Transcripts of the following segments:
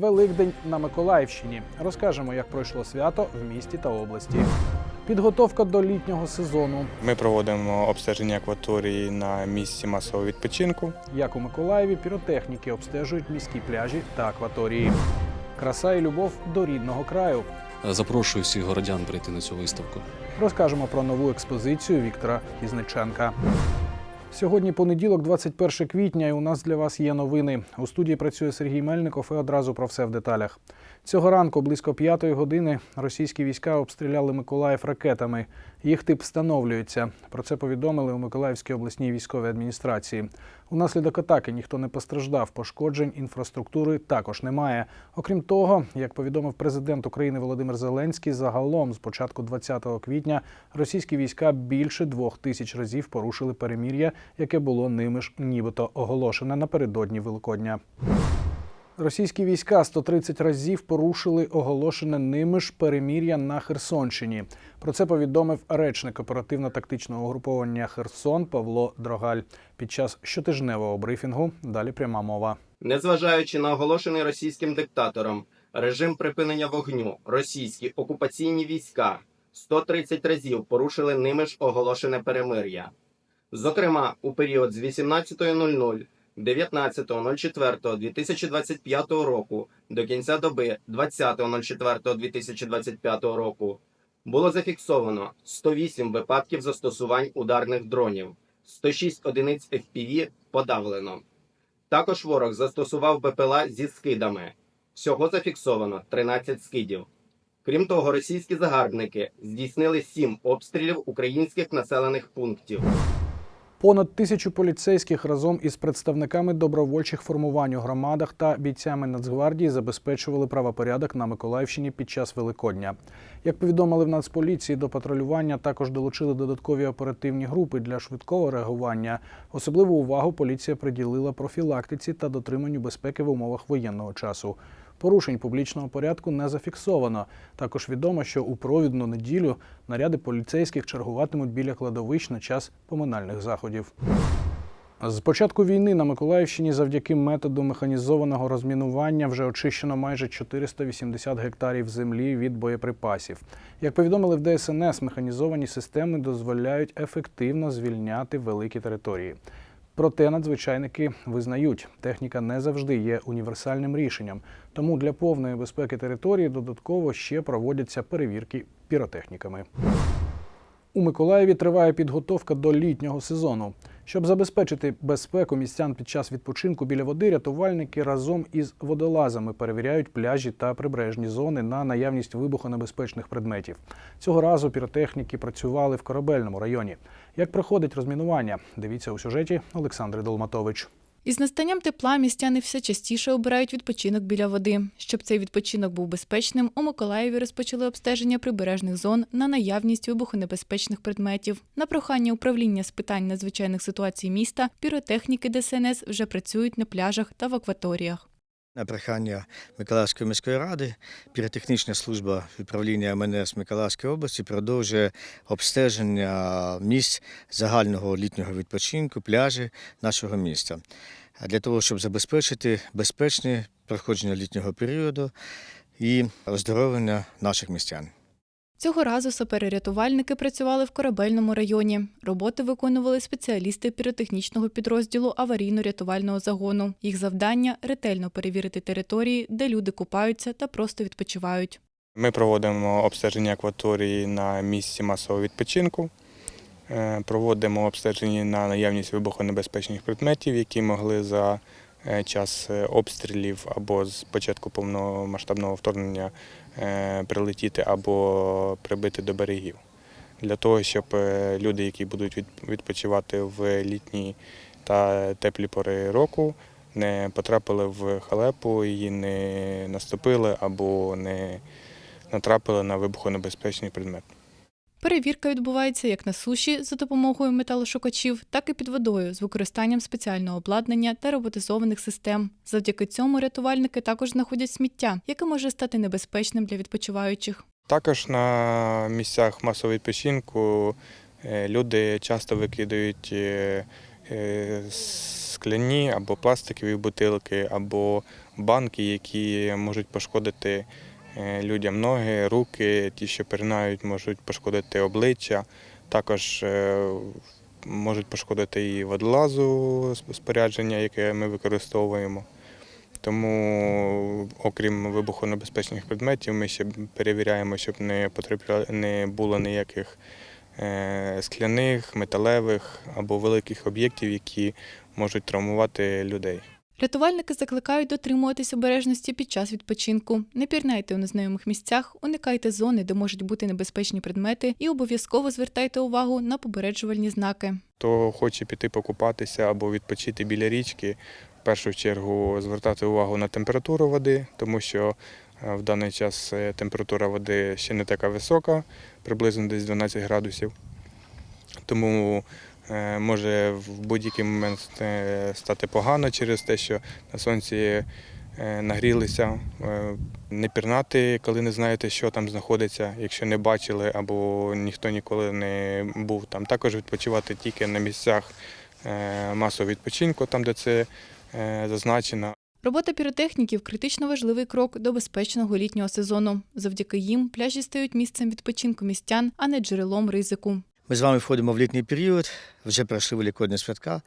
Великдень на Миколаївщині. Розкажемо, як пройшло свято в місті та області. Підготовка до літнього сезону. Ми проводимо обстеження акваторії на місці масового відпочинку. Як у Миколаєві піротехніки обстежують міські пляжі та акваторії. Краса і любов до рідного краю. Запрошую всіх городян прийти на цю виставку. Розкажемо про нову експозицію Віктора Ізниченка. Сьогодні понеділок, 21 квітня, і у нас для вас є новини. У студії працює Сергій Мельников і одразу про все в деталях. Цього ранку, близько п'ятої години, російські війська обстріляли Миколаїв ракетами. Їх тип встановлюється. Про це повідомили у Миколаївській обласній військовій адміністрації. Унаслідок атаки ніхто не постраждав. Пошкоджень інфраструктури також немає. Окрім того, як повідомив президент України Володимир Зеленський, загалом з початку 20 квітня російські війська більше двох тисяч разів порушили перемір'я, яке було ними ж нібито оголошене напередодні Великодня. Російські війська 130 разів порушили оголошене ними ж перемір'я на Херсонщині. Про це повідомив речник оперативно-тактичного угруповання Херсон Павло Дрогаль під час щотижневого брифінгу. Далі пряма мова. Незважаючи на оголошений російським диктатором режим припинення вогню, російські окупаційні війська 130 разів порушили ними ж оголошене перемир'я. Зокрема, у період з 18.00 19.04.2025 року до кінця доби 20.04.2025 року було зафіксовано 108 випадків застосувань ударних дронів, 106 одиниць FPV подавлено. Також ворог застосував БПЛА зі скидами. Всього зафіксовано 13 скидів. Крім того, російські загарбники здійснили 7 обстрілів українських населених пунктів. Понад тисячу поліцейських разом із представниками добровольчих формувань у громадах та бійцями Нацгвардії забезпечували правопорядок на Миколаївщині під час Великодня. Як повідомили в Нацполіції, до патрулювання також долучили додаткові оперативні групи для швидкого реагування. Особливу увагу поліція приділила профілактиці та дотриманню безпеки в умовах воєнного часу. Порушень публічного порядку не зафіксовано. Також відомо, що у провідну неділю наряди поліцейських чергуватимуть біля кладовищ на час поминальних заходів. З початку війни на Миколаївщині завдяки методу механізованого розмінування вже очищено майже 480 гектарів землі від боєприпасів. Як повідомили в ДСНС, механізовані системи дозволяють ефективно звільняти великі території. Проте надзвичайники визнають, техніка не завжди є універсальним рішенням, тому для повної безпеки території додатково ще проводяться перевірки піротехніками. У Миколаєві триває підготовка до літнього сезону. Щоб забезпечити безпеку містян під час відпочинку біля води, рятувальники разом із водолазами перевіряють пляжі та прибережні зони на наявність вибухонебезпечних предметів. Цього разу піротехніки працювали в корабельному районі. Як проходить розмінування? Дивіться у сюжеті Олександри Долматович. Із настанням тепла містяни все частіше обирають відпочинок біля води. Щоб цей відпочинок був безпечним, у Миколаєві розпочали обстеження прибережних зон на наявність вибухонебезпечних предметів. На прохання управління з питань надзвичайних ситуацій міста піротехніки ДСНС вже працюють на пляжах та в акваторіях. На прохання Миколаївської міської ради піротехнічна служба управління МНС Миколаївської області продовжує обстеження місць загального літнього відпочинку, пляжі нашого міста для того, щоб забезпечити безпечне проходження літнього періоду і оздоровлення наших містян. Цього разу сапери-рятувальники працювали в корабельному районі. Роботи виконували спеціалісти піротехнічного підрозділу аварійно-рятувального загону. Їх завдання ретельно перевірити території, де люди купаються та просто відпочивають. Ми проводимо обстеження акваторії на місці масового відпочинку. Е, Проводимо обстеження на наявність вибухонебезпечних предметів, які могли за час е, обстрілів або з початку повномасштабного вторгнення е, прилетіти або прибити до берегів. Для того, щоб е, люди, які будуть відпочивати в літні та теплі пори року, не потрапили в халепу і не наступили або не натрапили на вибухонебезпечний предмет. Перевірка відбувається як на суші за допомогою металошукачів, так і під водою з використанням спеціального обладнання та роботизованих систем. Завдяки цьому рятувальники також знаходять сміття, яке може стати небезпечним для відпочиваючих. Також на місцях масового відпочинку е, люди часто викидають е, е, скляні або пластикові бутилки, або банки, які можуть пошкодити людям ноги, руки, ті, що пиринають, можуть пошкодити обличчя. Також е, можуть пошкодити і водолазу спорядження, яке ми використовуємо. Тому, окрім вибухонебезпечних предметів, ми ще перевіряємо, щоб не не було ніяких е, скляних, металевих або великих об'єктів, які можуть травмувати людей. Рятувальники закликають дотримуватись обережності під час відпочинку. Не пірнайте у незнайомих місцях, уникайте зони, де можуть бути небезпечні предмети, і обов'язково звертайте увагу на попереджувальні знаки. Хто хоче піти покупатися або відпочити біля річки, в першу чергу звертати увагу на температуру води, тому що е, в даний час е, температура води ще не така висока, приблизно десь 12 градусів. Тому може в будь-який момент е, стати погано через те, що на сонці е, нагрілися. Е, Не пірнати, коли не знаєте, що там знаходиться, якщо не бачили або ніхто ніколи не був там. Також відпочивати тільки на місцях е, масового відпочинку, там де це е, зазначено. Робота піротехніків критично важливий крок до безпечного літнього сезону. Завдяки їм пляжі стають місцем відпочинку містян, а не джерелом ризику. Ми з вами входимо в літній період, вже пройшли великодні святка,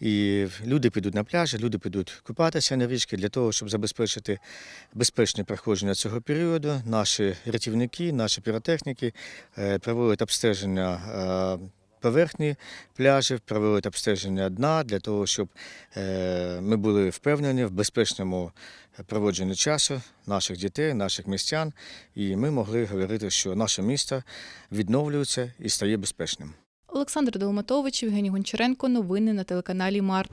і люди підуть на пляжі, люди підуть купатися на річки для того, щоб забезпечити безпечне проходження цього періоду. Наші рятівники, наші піротехніки е, проводять обстеження е, поверхні пляжів, проводять обстеження дна для того, щоб е, ми були впевнені в безпечному проводженні часу наших дітей, наших містян, і ми могли говорити, що наше місто відновлюється і стає безпечним. Олександр Долматович, Євгеній Гончаренко. Новини на телеканалі Март.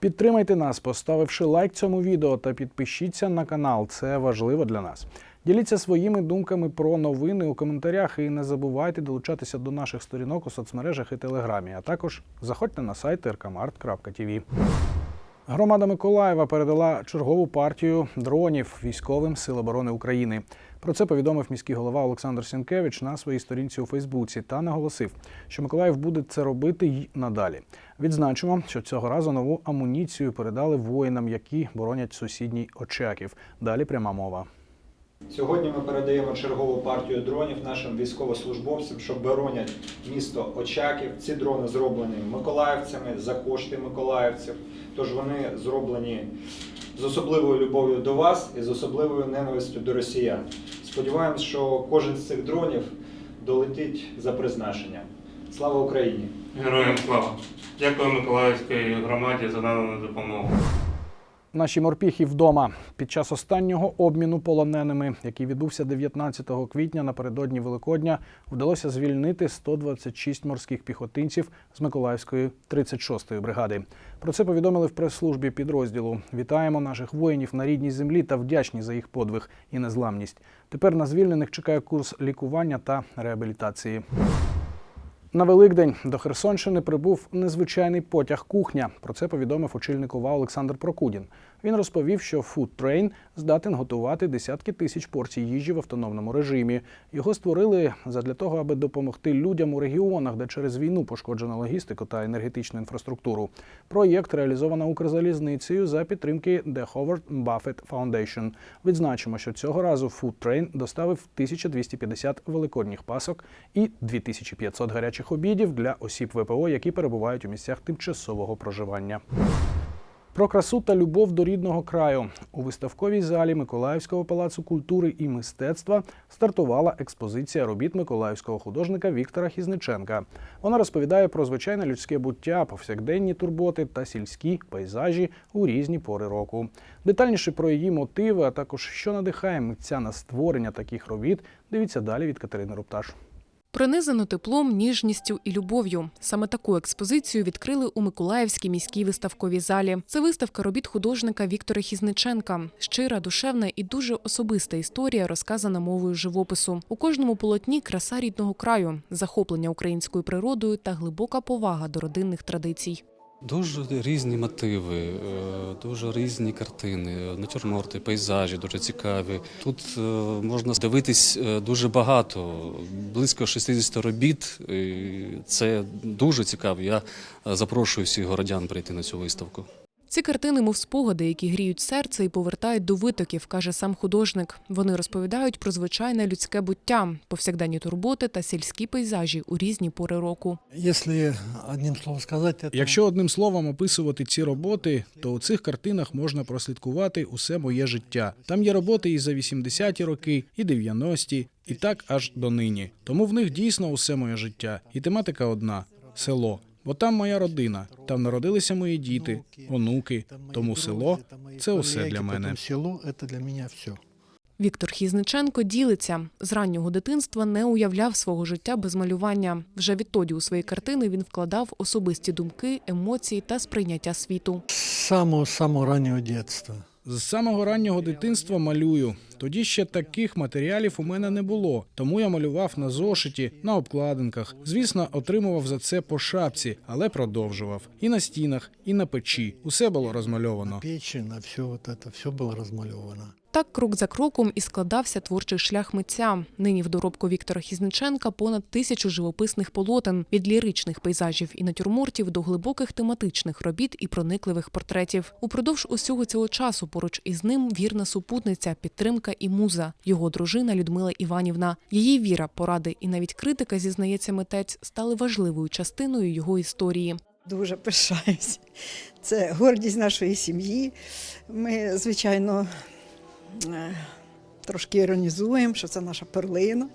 Підтримайте нас, поставивши лайк цьому відео та підпишіться на канал. Це важливо для нас. Діліться своїми думками про новини у коментарях і не забувайте долучатися до наших сторінок у соцмережах і телеграмі. А також заходьте на сайт rkmart.tv. Громада Миколаєва передала чергову партію дронів військовим Сил оборони України. Про це повідомив міський голова Олександр Сінкевич на своїй сторінці у Фейсбуці та наголосив, що Миколаїв буде це робити й надалі. Відзначимо, що цього разу нову амуніцію передали воїнам, які боронять сусідній Очаків. Далі пряма мова. Сьогодні ми передаємо чергову партію дронів нашим військовослужбовцям, що боронять місто Очаків. Ці дрони зроблені миколаївцями за кошти миколаївців. Тож вони зроблені з особливою любов'ю до вас і з особливою ненавистю до росіян. Сподіваємось, що кожен з цих дронів долетить за призначенням. Слава Україні! Героям слава! Дякую Миколаївській громаді за надану допомогу. Наші морпіхи вдома під час останнього обміну полоненими, який відбувся 19 квітня напередодні Великодня, вдалося звільнити 126 морських піхотинців з Миколаївської 36-ї бригади. Про це повідомили в прес-службі підрозділу. Вітаємо наших воїнів на рідній землі та вдячні за їх подвиг і незламність. Тепер на звільнених чекає курс лікування та реабілітації. На Великдень до Херсонщини прибув незвичайний потяг кухня. Про це повідомив очільник УВА Олександр Прокудін. Він розповів, що Food Train здатен готувати десятки тисяч порцій їжі в автономному режимі. Його створили задля того, аби допомогти людям у регіонах, де через війну пошкоджено логістику та енергетичну інфраструктуру. Проєкт реалізовано Укрзалізницею за підтримки The Howard Buffett Foundation. Відзначимо, що цього разу Food Train доставив 1250 великодніх пасок і 2500 гарячих обідів для осіб ВПО, які перебувають у місцях тимчасового проживання. Про красу та любов до рідного краю у виставковій залі Миколаївського палацу культури і мистецтва стартувала експозиція робіт миколаївського художника Віктора Хізниченка. Вона розповідає про звичайне людське буття, повсякденні турботи та сільські пейзажі у різні пори року. Детальніше про її мотиви, а також що надихає митця на створення таких робіт. Дивіться далі від Катерини Рупташ. Пронизану теплом, ніжністю і любов'ю. Саме таку експозицію відкрили у Миколаївській міській виставковій залі. Це виставка робіт художника Віктора Хізниченка. Щира, душевна і дуже особиста історія, розказана мовою живопису. У кожному полотні краса рідного краю, захоплення українською природою та глибока повага до родинних традицій. Дуже різні мотиви, е, дуже різні картини, натюрморти, пейзажі дуже цікаві. Тут е, можна дивитись е, дуже багато, близько 60 робіт. Це дуже цікаво. Я запрошую всіх городян прийти на цю виставку. Ці картини, мов спогади, які гріють серце і повертають до витоків, каже сам художник. Вони розповідають про звичайне людське буття, повсякденні турботи та сільські пейзажі у різні пори року. Якщо одним словом описувати ці роботи, то у цих картинах можна прослідкувати усе моє життя. Там є роботи і за 80-ті роки, і 90-ті, і так аж до нині. Тому в них дійсно усе моє життя. І тематика одна село. Бо там моя родина, там народилися мої діти, онуки. Тому село це усе для мене. Село это для меня все. Віктор Хізниченко ділиться з раннього дитинства не уявляв свого життя без малювання. Вже відтоді у свої картини він вкладав особисті думки, емоції та сприйняття світу. С самого-самого раннего детства. З самого раннього дитинства малюю. Тоді ще таких матеріалів у мене не було, тому я малював на зошиті, на обкладинках. Звісно, отримував за це по шапці, але продовжував. І на стінах, і на печі. Усе було розмальовано. Печі на все это, все було размалевано. Так крок за кроком і складався творчий шлях митця. Нині в доробку Віктора Хізниченка понад тисячу живописних полотен від ліричних пейзажів і натюрмортів до глибоких тематичних робіт і проникливих портретів. Упродовж усього цього часу поруч із ним вірна супутниця, підтримка і муза, його дружина Людмила Іванівна. Її віра, поради і навіть критика, зізнається митець, стали важливою частиною його історії. Дуже пишаюсь. Це гордість нашої сім'ї. Ми, звичайно, трошки іронізуємо, що це наша перлина.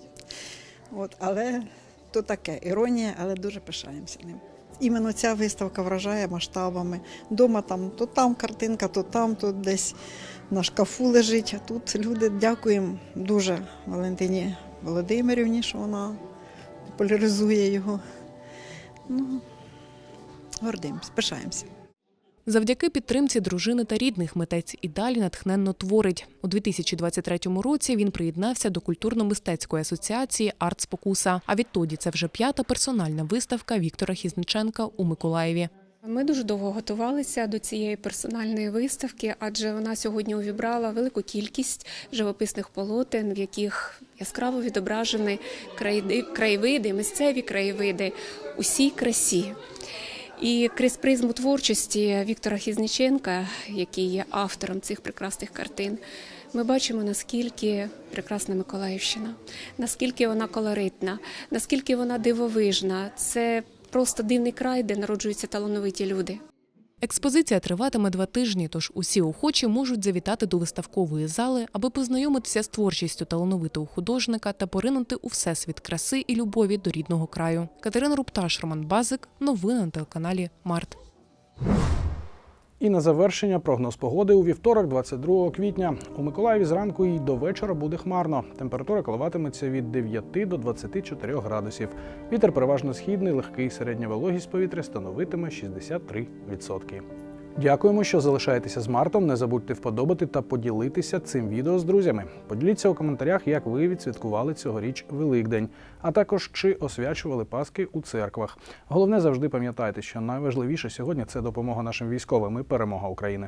От, але то таке іронія, але дуже пишаємося ним. Іменно ця виставка вражає масштабами. Дома там то там картинка, то там, то десь на шкафу лежить. А тут люди дякуємо дуже Валентині Володимирівні, що вона популяризує його. Ну, гордимось, пишаємося. Завдяки підтримці дружини та рідних митець і далі натхненно творить. У 2023 році він приєднався до культурно-мистецької асоціації Арт Спокуса. А відтоді це вже п'ята персональна виставка Віктора Хізниченка у Миколаєві. Ми дуже довго готувалися до цієї персональної виставки, адже вона сьогодні увібрала велику кількість живописних полотен, в яких яскраво відображені краєвиди, місцеві краєвиди, усій красі. І крізь призму творчості Віктора Хізніченка, який є автором цих прекрасних картин, ми бачимо, наскільки прекрасна Миколаївщина, наскільки вона колоритна, наскільки вона дивовижна. Це просто дивний край, де народжуються талановиті люди. Експозиція триватиме два тижні, тож усі охочі можуть завітати до виставкової зали, аби познайомитися з творчістю талановитого художника та поринути у всесвіт краси і любові до рідного краю. Катерина Рупташ, Роман Базик. Новини на телеканалі Март. І на завершення прогноз погоди у вівторок, 22 квітня. У Миколаєві зранку і до вечора буде хмарно. Температура коливатиметься від 9 до 24 градусів. Вітер переважно східний, легкий середня вологість повітря становитиме 63%. Дякуємо, що залишаєтеся з Мартом. Не забудьте вподобати та поділитися цим відео з друзями. Поділіться у коментарях, як ви відсвяткували цьогоріч Великдень, а також чи освячували Паски у церквах. Головне завжди пам'ятайте, що найважливіше сьогодні це допомога нашим військовим і перемога України.